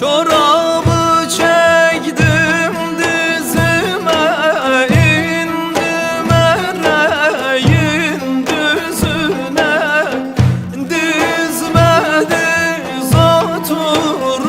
Çorabı çektim dizime indim ereğin düzüne. Dizme diz otur